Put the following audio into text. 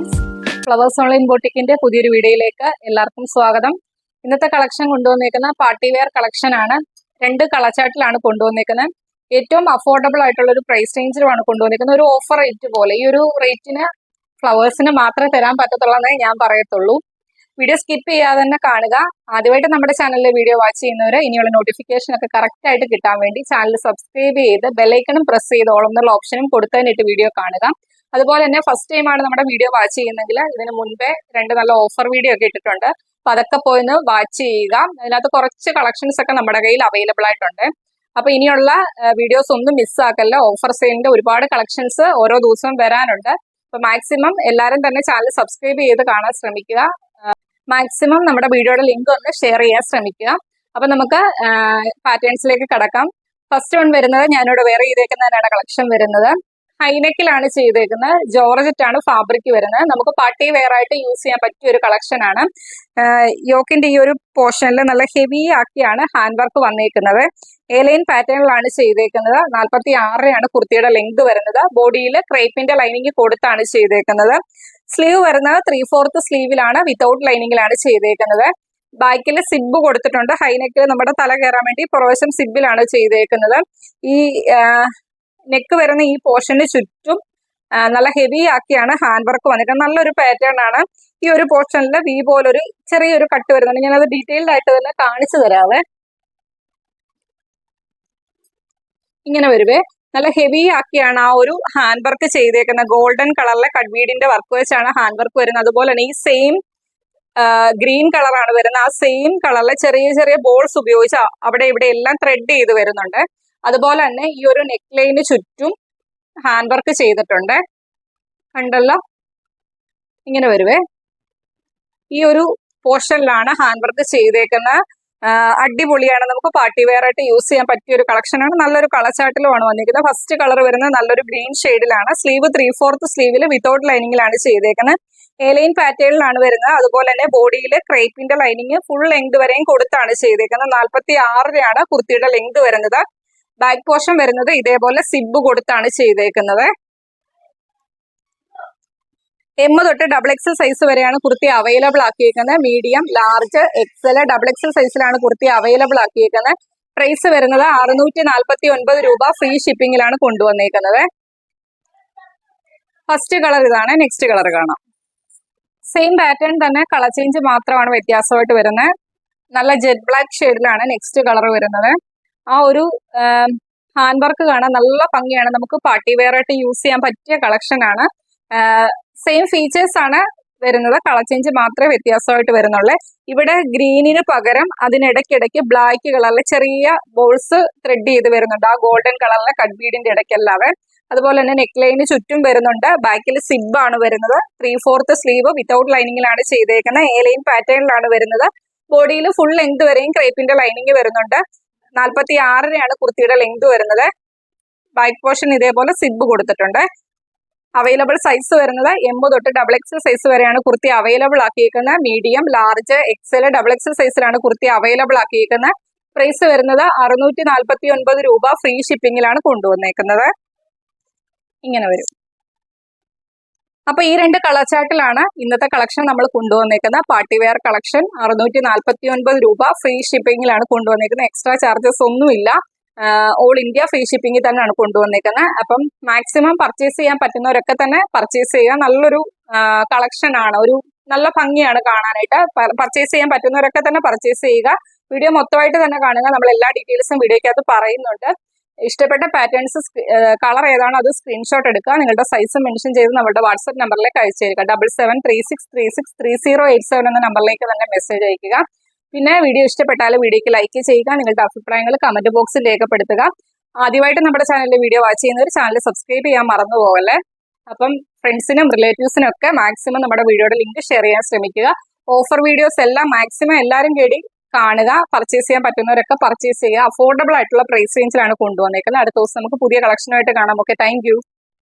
Friends flowers online ബോട്ടിക്കിന്റെ പുതിയൊരു വീഡിയോയിലേക്ക് എല്ലാവർക്കും സ്വാഗതം. ഇന്നത്തെ കളക്ഷൻ കൊണ്ടുവന്നേക്കുന്ന പാർട്ടി വെയർ കളക്ഷൻ ആണ് രണ്ട് കളച്ചാട്ടിലാണ് കൊണ്ടുവന്നേക്കുന്നത്. ഏറ്റവും അഫോർഡബിൾ ആയിട്ടുള്ള ഒരു പ്രൈസ് റേഞ്ചിലുമാണ് കൊണ്ടുവന്നേക്കുന്നത്. ഒരു ഓഫർ റേറ്റ് പോലെ ഈ ഒരു റേറ്റിന് ഫ്ലവേഴ്സിന് മാത്രമേ തരാൻ പറ്റത്തുള്ളൂ എന്നേ ഞാൻ പറയത്തുള്ളൂ. വീഡിയോ സ്കിപ്പ് ചെയ്യാതെ തന്നെ കാണുക. ആദ്യമായിട്ട് നമ്മുടെ ചാനലിലെ വീഡിയോ വാച്ച് ചെയ്യുന്നവർ ഇനിയുള്ള നോട്ടിഫിക്കേഷൻ ഒക്കെ കറക്റ്റ് ആയിട്ട് കിട്ടാൻ വേണ്ടി ചാനൽ സബ്സ്ക്രൈബ് ചെയ്ത് ബെലൈക്കണും പ്രസ് ചെയ്ത് ഓളം എന്നുള്ള ഓപ്ഷനും കൊടുത്തതിനിട്ട് വീഡിയോ കാണുക. അതുപോലെ തന്നെ ഫസ്റ്റ് ടൈം ആണ് നമ്മുടെ വീഡിയോ വാച്ച് ചെയ്യുന്നെങ്കിൽ ഇതിന് മുൻപേ രണ്ട് നല്ല ഓഫർ വീഡിയോ ഒക്കെ ഇട്ടിട്ടുണ്ട്. അപ്പൊ അതൊക്കെ പോയിന്ന് വാച്ച് ചെയ്യുക. അതിനകത്ത് കുറച്ച് കളക്ഷൻസ് ഒക്കെ നമ്മുടെ കയ്യിൽ അവൈലബിൾ ആയിട്ടുണ്ട്. അപ്പൊ ഇനിയുള്ള വീഡിയോസ് ഒന്നും മിസ്സാക്കല്ല ഓഫർ സെയിലിന്റെ ഒരുപാട് കളക്ഷൻസ് ഓരോ ദിവസവും വരാനുണ്ട്. അപ്പൊ മാക്സിമം എല്ലാവരും തന്നെ ചാനൽ സബ്സ്ക്രൈബ് ചെയ്ത് കാണാൻ ശ്രമിക്കുക. മാക്സിമം നമ്മുടെ വീഡിയോയുടെ ലിങ്ക് ഒന്ന് ഷെയർ ചെയ്യാൻ ശ്രമിക്കുക. അപ്പൊ നമുക്ക് പാറ്റേൺസിലേക്ക് കടക്കാം. ഫസ്റ്റ് വൺ വരുന്നത് ഞാനിവിടെ വേറെ ചെയ്തേക്കുന്നതിനാണ് കളക്ഷൻ വരുന്നത്. ഹൈനെക്കിലാണ് ചെയ്തേക്കുന്നത്. ജോർജറ്റ് ആണ് ഫാബ്രിക് വരുന്നത്. നമുക്ക് പാർട്ടി വെയർ ആയിട്ട് യൂസ് ചെയ്യാൻ പറ്റിയ ഒരു കളക്ഷൻ ആണ്. യോക്കിന്റെ ഈ ഒരു പോർഷനിൽ നല്ല ഹെവി ആക്കിയാണ് ഹാൻഡ് വർക്ക് വന്നേക്കുന്നത്. എലൈൻ പാറ്റേണിലാണ് ചെയ്തേക്കുന്നത്. നാൽപ്പത്തി ആറരയാണ് കുർത്തിയുടെ ലെങ്ത് വരുന്നത്. ബോഡിയിൽ ക്രേപ്പിന്റെ ലൈനിങ് കൊടുത്താണ് ചെയ്തേക്കുന്നത്. സ്ലീവ് വരുന്നത് ത്രീ ഫോർത്ത് സ്ലീവിലാണ് വിത്തൗട്ട് ലൈനിങ്ങിലാണ് ചെയ്തേക്കുന്നത്. ബാക്കിൽ സിബ് കൊടുത്തിട്ടുണ്ട്. ഹൈനെക്കിൽ നമ്മുടെ തല കയറാൻ വേണ്ടി പുറവശം സിബിലാണ് ചെയ്തേക്കുന്നത്. ഈ നെക്ക് വരുന്ന ഈ പോർഷന് ചുറ്റും നല്ല ഹെവി ആക്കിയാണ് ഹാൻഡ് വർക്ക് വന്നിരിക്കുന്നത്. നല്ലൊരു പാറ്റേൺ ആണ്. ഈ ഒരു പോർഷനിൽ വി പോലൊരു ചെറിയൊരു കട്ട് വരുന്നുണ്ട്. ഞാനത് ഡീറ്റെയിൽഡ് ആയിട്ട് തന്നെ കാണിച്ചു തരാവേ. ഇങ്ങനെ വരുവേ. നല്ല ഹെവി ആക്കിയാണ് ആ ഒരു ഹാൻഡ് വർക്ക് ചെയ്തേക്കുന്നത്. ഗോൾഡൻ കളറിലെ കഡ്വീഡിന്റെ വർക്ക് വെച്ചാണ് ഹാൻഡ് വർക്ക് വരുന്നത്. അതുപോലെ തന്നെ ഈ സെയിം ഗ്രീൻ കളറാണ് വരുന്നത്. ആ സെയിം കളറിലെ ചെറിയ ചെറിയ ബോൾസ് ഉപയോഗിച്ച് അവിടെ ഇവിടെ എല്ലാം ത്രെഡ് ചെയ്ത് വരുന്നുണ്ട്. അതുപോലെ തന്നെ ഈ ഒരു നെക്ക് ലൈന് ചുറ്റും ഹാൻഡ് വർക്ക് ചെയ്തിട്ടുണ്ട്. കണ്ടല്ലോ? ഇങ്ങനെ വരുവേ. ഈ ഒരു പോർഷനിലാണ് ഹാൻഡ് വർക്ക് ചെയ്തേക്കുന്നത്. അടിപൊളിയാണ്. നമുക്ക് പാർട്ടി വെയർ ആയിട്ട് യൂസ് ചെയ്യാൻ പറ്റിയ ഒരു കളക്ഷനാണ് നല്ലൊരു കളച്ചാട്ടിലുമാണ് വന്നിരിക്കുന്നത്. ഫസ്റ്റ് കളർ വരുന്നത് നല്ലൊരു ഗ്രീൻ ഷെയ്ഡിലാണ്. സ്ലീവ് ത്രീ ഫോർത്ത് സ്ലീവിൽ വിതൗട്ട് ലൈനിങ്ങിലാണ് ചെയ്തേക്കുന്നത്. എലൈൻ പാറ്റേണിലാണ് വരുന്നത്. അതുപോലെ തന്നെ ബോഡിയിൽ ക്രേപ്പിന്റെ ലൈനിങ് ഫുൾ ലെങ്ത് വരെയും കൊടുത്താണ് ചെയ്തേക്കുന്നത്. നാൽപ്പത്തി ആറിലാണ് കുർത്തിയുടെ ലെങ്ത് വരുന്നത്. ബാക്ക് പോർഷൻ വരുന്നത് ഇതേപോലെ സിബ് കൊടുത്താണ് ചെയ്തേക്കുന്നത്. എം തൊട്ട് ഡബിൾ എക്സൽ സൈസ് വരെയാണ് kurti available ആക്കിയേക്കുന്നത്. Medium large XL double XL സൈസിലാണ് കുർത്തി അവൈലബിൾ ആക്കിയേക്കുന്നത്. പ്രൈസ് വരുന്നത് അറുന്നൂറ്റി നാൽപ്പത്തി ഒൻപത് രൂപ ഫ്രീ ഷിപ്പിംഗിലാണ് കൊണ്ടുവന്നേക്കുന്നത്. ഫസ്റ്റ് കളർ ഇതാണ്. നെക്സ്റ്റ് കളർ കാണാം. സെയിം പാറ്റേൺ തന്നെ കളർ ചേഞ്ച് മാത്രമാണ് വ്യത്യാസമായിട്ട് വരുന്നത്. നല്ല ജെറ്റ് ബ്ലാക്ക് ഷെയ്ഡിലാണ് നെക്സ്റ്റ് കളർ വരുന്നത്. ആ ഒരു ഹാൻഡ് വർക്ക് കാണാൻ നല്ല ഭംഗിയാണ്. നമുക്ക് പാർട്ടി വെയർ ആയിട്ട് യൂസ് ചെയ്യാൻ പറ്റിയ കളക്ഷൻ ആണ്. സെയിം ഫീച്ചേഴ്സ് ആണ് വരുന്നത്. കളർ ചേഞ്ച് മാത്രമേ വ്യത്യാസമായിട്ട് വരുന്നുള്ളൂ. ഇവിടെ ഗ്രീനിന് പകരം അതിനിടയ്ക്കിടയ്ക്ക് ബ്ലാക്ക് കളറിലെ ചെറിയ ബോൾസ് ത്രെഡ് ചെയ്ത് വരുന്നുണ്ട്. ആ ഗോൾഡൻ കളറിലെ കട്ട് ബീഡിന്റെ ഇടയ്ക്കല്ലാതെ അതുപോലെ തന്നെ നെക്ക് ലൈന് ചുറ്റും വരുന്നുണ്ട്. ബാക്കിൽ സിബ് ആണ് വരുന്നത്. ത്രീ ഫോർത്ത് സ്ലീവ് വിത്തൗട്ട് ലൈനിങ്ങിലാണ് ചെയ്തേക്കുന്നത് എ ലൈൻ പാറ്റേണിലാണ് വരുന്നത്. ബോഡിയിൽ ഫുൾ ലെങ്ത് വരെയും ക്രേപ്പിന്റെ ലൈനിങ് വരുന്നുണ്ട്. നാൽപ്പത്തി ആറരയാണ് കുർത്തിയുടെ ലെങ്ത് വരുന്നത്. ബാക്ക് പോർഷൻ ഇതേപോലെ സിബ് കൊടുത്തിട്ടുണ്ട്. അവൈലബിൾ സൈസ് വരുന്നത് എമ്പ് തൊട്ട് ഡബിൾ എക്സൽ സൈസ് വരെയാണ് kurti available ആക്കിയിരിക്കുന്നത് medium large XL double XL സൈസിലാണ് കുർത്തി അവൈലബിൾ ആക്കിയിരിക്കുന്നത് പ്രൈസ് വരുന്നത് അറുന്നൂറ്റി നാൽപ്പത്തി ഒൻപത് രൂപ ഫ്രീ ഷിപ്പിങ്ങിലാണ് കൊണ്ടുവന്നേക്കുന്നത്. ഇങ്ങനെ വരും. അപ്പൊ ഈ രണ്ട് കളർ ചാർട്ടിലാണ് ഇന്നത്തെ കളക്ഷൻ നമ്മൾ കൊണ്ടുവന്നേക്കുന്നത്. പാർട്ടി വെയർ കളക്ഷൻ അറുന്നൂറ്റി നാൽപ്പത്തി ഒൻപത് രൂപ ഫ്രീ ഷിപ്പിംഗിലാണ് കൊണ്ടുവന്നേക്കുന്നത്. എക്സ്ട്രാ ചാർജസ് ഒന്നുമില്ല. ഓൾ ഇന്ത്യ ഫ്രീ ഷിപ്പിംഗിൽ തന്നെയാണ് കൊണ്ടുവന്നേക്കുന്നത്. അപ്പം മാക്സിമം പർച്ചേസ് ചെയ്യാൻ പറ്റുന്നവരൊക്കെ തന്നെ പർച്ചേസ് ചെയ്യുക. നല്ലൊരു കളക്ഷൻ ആണ്. ഒരു നല്ല ഭംഗിയാണ് കാണാനായിട്ട്. പർച്ചേസ് ചെയ്യാൻ പറ്റുന്നവരൊക്കെ തന്നെ പർച്ചേസ് ചെയ്യുക. വീഡിയോ മൊത്തമായിട്ട് തന്നെ കാണുക. നമ്മൾ എല്ലാ ഡീറ്റെയിൽസും വീഡിയോയ്ക്കകത്ത് പറയുന്നുണ്ട്. ഇഷ്ടപ്പെട്ട പാറ്റേൺസ് കളർ ഏതാണോ അത് സ്ക്രീൻഷോട്ട് എടുക്കുക. നിങ്ങളുടെ സൈസ് മെൻഷൻ ചെയ്ത് നമ്മുടെ വാട്സ്ആപ്പ് നമ്പറിലേക്ക് അയച്ചു തരിക double seven three six three six three zero eight seven എന്ന നമ്പറിലേക്ക് തന്നെ മെസ്സേജ് അയക്കുക. പിന്നെ വീഡിയോ ഇഷ്ടപ്പെട്ടാൽ വീഡിയോക്ക് ലൈക്ക് ചെയ്യുക. നിങ്ങളുടെ അഭിപ്രായങ്ങൾ കമന്റ് ബോക്സിൽ രേഖപ്പെടുത്തുക. ആദ്യമായിട്ട് നമ്മുടെ ചാനലിൽ വീഡിയോ വാച്ച് ചെയ്യുന്നവർ ചാനൽ സബ്സ്ക്രൈബ് ചെയ്യാൻ മറന്നു പോകല്ലേ അപ്പം ഫ്രണ്ട്സിനും റിലേറ്റീവ്സിനും ഒക്കെ മാക്സിമം നമ്മുടെ വീഡിയോയുടെ ലിങ്ക് ഷെയർ ചെയ്യാൻ ശ്രമിക്കുക. ഓഫർ വീഡിയോസ് എല്ലാം മാക്സിമം എല്ലാവരും കേടി കാണുക പർച്ചേസ് ചെയ്യാൻ പറ്റുന്നവരൊക്കെ പർച്ചേസ് ചെയ്യുക. അഫോർഡബിൾ ആയിട്ടുള്ള പ്രൈസ് റേഞ്ചിലാണ് കൊണ്ടുവന്നേക്കുന്നത്. അടുത്ത ദിവസം നമുക്ക് പുതിയ കളക്ഷനുമായിട്ട് കാണാം. Okay thank